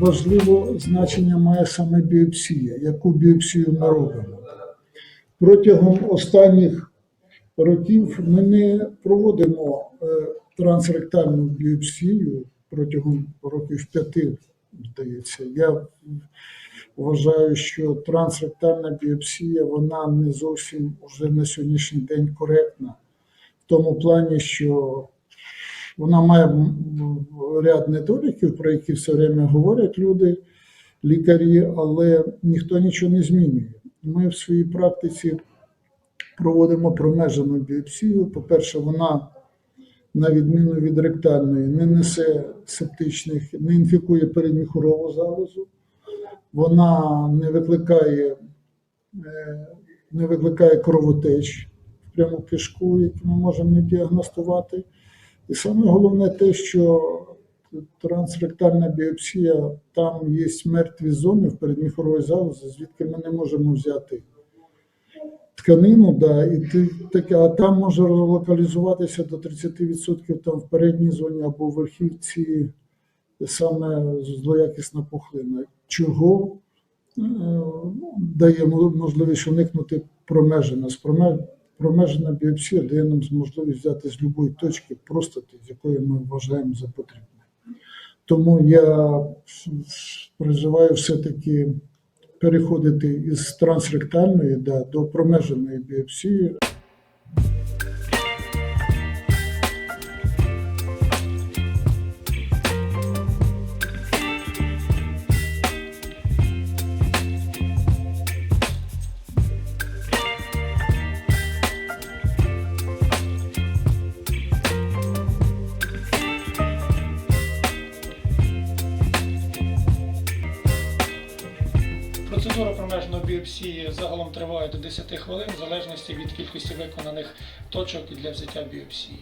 важливо значення має саме біопсія, яку біопсію ми робимо. Протягом останніх років ми не проводимо е, трансректальну біопсію протягом років п'яти, здається. Я вважаю, що трансректальна біопсія вона не зовсім уже на сьогоднішній день коректна в тому плані, що вона має ряд недоліків, про які все время говорять люди, лікарі, але ніхто нічого не змінює. Ми в своїй практиці проводимо промежену біопсію. По-перше, вона, на відміну від ректальної, не несе септичних, не інфікує передміхурову залозу, вона не викликає, е, не викликає кровотеч в пряму кишку, яку ми можемо не діагностувати. І саме головне те, що трансректальна біопсія, там є мертві зони в передміхоровій залозі, звідки ми не можемо взяти тканину, да, і ти, таке, а там може локалізуватися до 30% там в передній зоні або в верхівці саме злоякісна пухлина. Чого е, ну, дає можливість уникнути промеження. З проме- Промежена біопсія дає нам можливість взяти з будь-якої точки простати, з якої ми вважаємо за потрібне. Тому я призиваю все-таки переходити із трансректальної да, до промеженої біопсії. Біопсії загалом триває до 10 хвилин в залежності від кількості виконаних точок для взяття біопсії.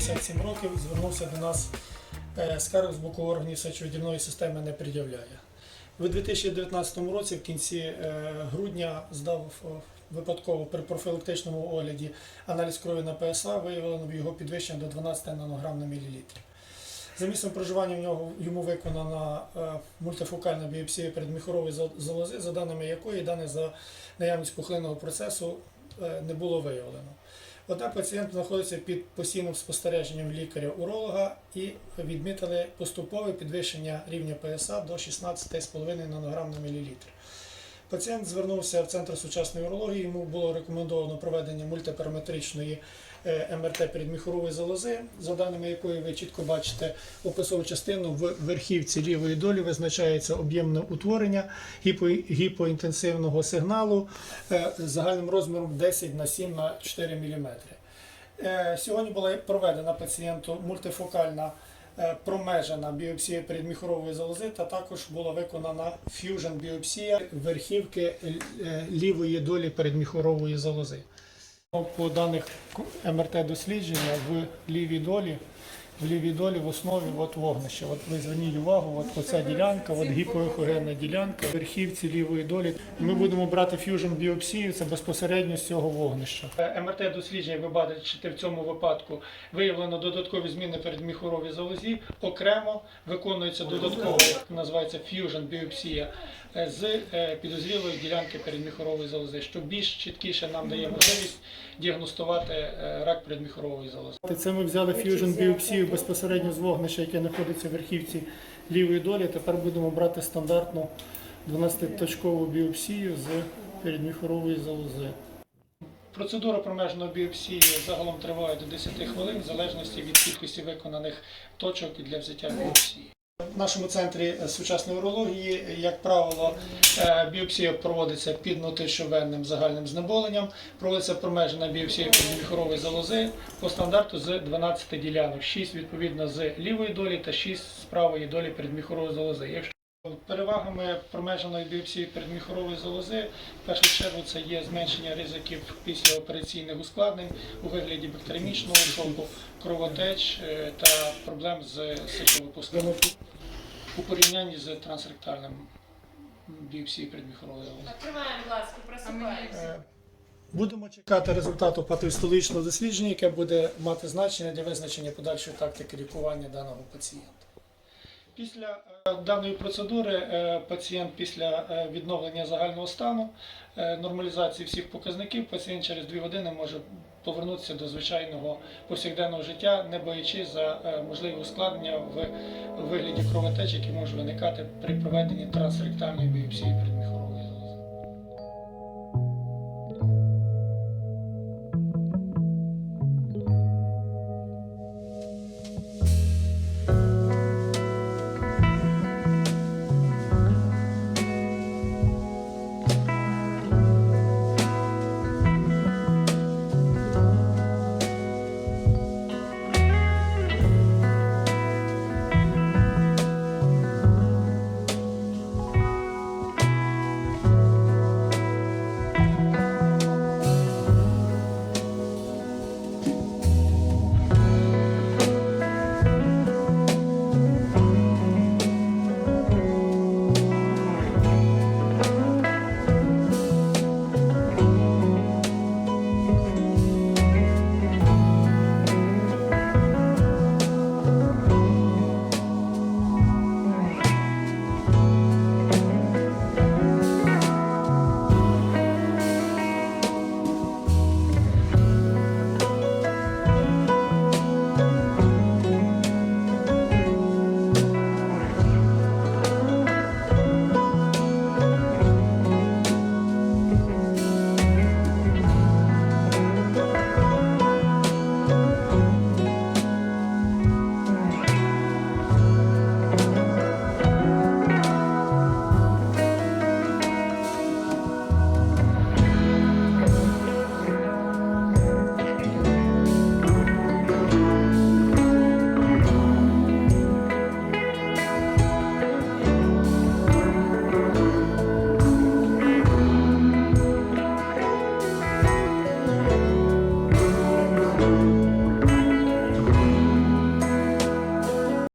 57 років звернувся до нас е, скарг з боку органів сечовидільної системи не пред'являє. У 2019 році, в кінці е, грудня, здав е, випадково при профілактичному огляді аналіз крові на ПСА, виявлено його підвищення до 12 нанограм на мілілітр. За місцем проживання в нього йому виконана мультифокальна біопсія передміхорової залози, за даними якої дані за наявність пухлинного процесу не було виявлено. Однак пацієнт знаходиться під постійним спостереженням лікаря-уролога і відмітили поступове підвищення рівня ПСА до 16,5 нанограм на мілілітр. Пацієнт звернувся в центр сучасної урології. Йому було рекомендовано проведення мультипараметричної е, МРТ передміхорової залози, за даними якої ви чітко бачите описову частину в верхівці лівої долі визначається об'ємне утворення гіпо- гіпоінтенсивного сигналу е, загальним розміром 10 на 7 на 4 мм. Е, Сьогодні була проведена пацієнту мультифокальна промежена біопсія передміхорової залози, та також була виконана ф'южн біопсія верхівки е, лівої долі передміхорової залози. По даних МРТ дослідження в лівій долі в лівій долі в основі от вогнище. От ви зверніть увагу, от оця ділянка, от гіпоехогенна ділянка, верхівці лівої долі. Ми будемо брати ф'южн біопсію, це безпосередньо з цього вогнища. МРТ дослідження, ви бачите, в цьому випадку виявлено додаткові зміни передміхоровій залозі. Окремо виконується додатково, як називається ф'южн біопсія е, з е, підозрілої ділянки передміхорової залози, що більш чіткіше нам дає можливість діагностувати е, рак передміхорової залози. Це ми взяли ф'южн біопсію безпосередньо з вогнища, яке знаходиться в верхівці лівої долі. Тепер будемо брати стандартну 12-точкову біопсію з передміхорової залози. Процедура промежної біопсії загалом триває до 10 хвилин, в залежності від кількості виконаних точок для взяття біопсії. Нашому центрі е, сучасної урології, як правило, е, біопсія проводиться під внутрішньовенним загальним знеболенням. Проводиться промежена біопсія підміхорової залози по стандарту з 12 ділянок, 6 відповідно з лівої долі та 6 з правої долі передміхорової залози. Якщо Перевагами промеженої біопсії передміхорової залози в першу чергу це є зменшення ризиків післяопераційних ускладнень у вигляді бактеріомічного шоку, кровотеч е, та проблем з сечовипуском у порівнянні з трансректальним біопсією передміхорової залози. Тримаємо, будь ласка, просипаємося. Е, Будемо чекати результату патоістолічного дослідження, яке буде мати значення для визначення подальшої тактики лікування даного пацієнта. Після е, даної процедури е, пацієнт після е, відновлення загального стану, нормалізації всіх показників, пацієнт через 2 години може повернутися до звичайного повсякденного життя, не боячись за можливі ускладнення в вигляді кровотеч, які можуть виникати при проведенні трансректальної біопсії передміхорової.